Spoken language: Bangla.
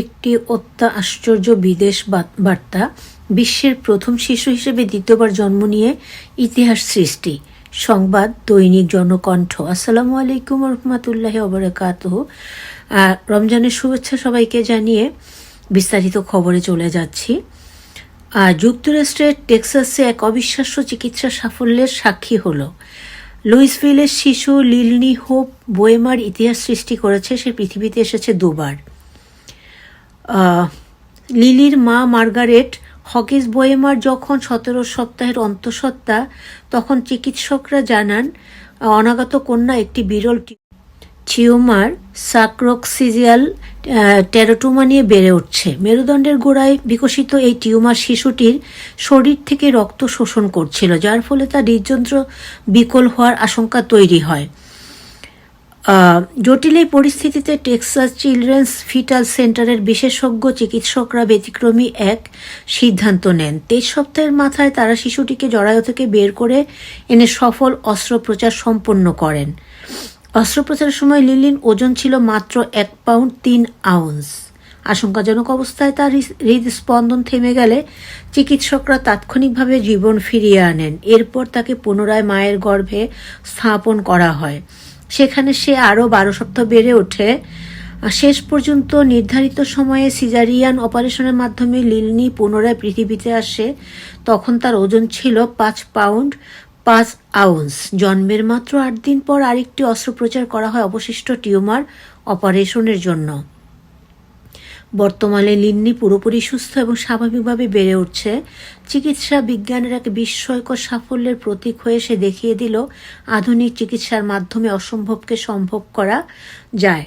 একটি অত্যা আশ্চর্য বিদেশ বার্তা। বিশ্বের প্রথম শিশু হিসেবে দ্বিতীয়বার জন্ম নিয়ে ইতিহাস সৃষ্টি। সংবাদ, দৈনিক জনকণ্ঠ। আসসালামু আলাইকুম রহমতুল্লাহ অবরাকাত রমজানের শুভেচ্ছা সবাইকে জানিয়ে বিস্তারিত খবরে চলে যাচ্ছি। আর যুক্তরাষ্ট্রের টেক্সাসে এক অবিশ্বাস্য চিকিৎসা সাফল্যের সাক্ষী হলো। লুইসভিলের শিশু লিলনি হোপ বোয়েমার ইতিহাস সৃষ্টি করেছে, সে পৃথিবীতে এসেছে দুবার। লিলির মা মার্গারেট হকিস বোয়েমার যখন সতেরো সপ্তাহের অন্তঃসত্ত্বা, তখন চিকিৎসকরা জানান, অনাগত কন্যা একটি বিরল টিউমার সাক্রোক্সিজিয়াল টেরোটোমা নিয়ে বেড়ে উঠছে। মেরুদণ্ডের গোড়ায় বিকশিত এই টিউমার শিশুটির শরীর থেকে রক্ত শোষণ করছিল, যার ফলে তার হৃদযন্ত্র বিকল হওয়ার আশঙ্কা তৈরি হয়। জটিল এই পরিস্থিতিতে টেক্সাস চিলড্রেন্স ফিটাল সেন্টারের বিশেষজ্ঞ চিকিৎসকরা ব্যতিক্রমী এক সিদ্ধান্ত নেন। তেইশ সপ্তাহের মাথায় তারা শিশুটিকে জরায়ু থেকে বের করে এনে সফল অস্ত্রোপচার সম্পন্ন করেন। অস্ত্রোপচারের সময় লিলিন ওজন ছিল মাত্র এক পাউন্ড তিন আউন্স। আশঙ্কাজনক অবস্থায় তার হৃদ- হৃদস্পন্দন থেমে গেলে চিকিৎসকরা তাৎক্ষণিকভাবে জীবন ফিরিয়ে আনেন। এরপর তাকে পুনরায় মায়ের গর্ভে স্থাপন করা হয়। সেখানে সে আরও বারো সপ্তাহ বেড়ে ওঠে। শেষ পর্যন্ত নির্ধারিত সময়ে সিজারিয়ান অপারেশনের মাধ্যমে লিলনি পুনরায় পৃথিবীতে আসে। তখন তার ওজন ছিল পাঁচ পাউন্ড, পাঁচ আউন্স। জন্মের মাত্র আট দিন পর আরেকটি অস্ত্রোপচার করা হয় অবশিষ্ট টিউমার অপারেশনের জন্য। বর্তমানে লিন্নি পুরোপুরি সুস্থ এবং স্বাভাবিকভাবে বেড়ে উঠছে। চিকিৎসা বিজ্ঞানের এক বিস্ময়কর সাফল্যের প্রতীক হয়ে সে দেখিয়ে দিল, আধুনিক চিকিৎসার মাধ্যমে অসম্ভবকে সম্ভব করা যায়।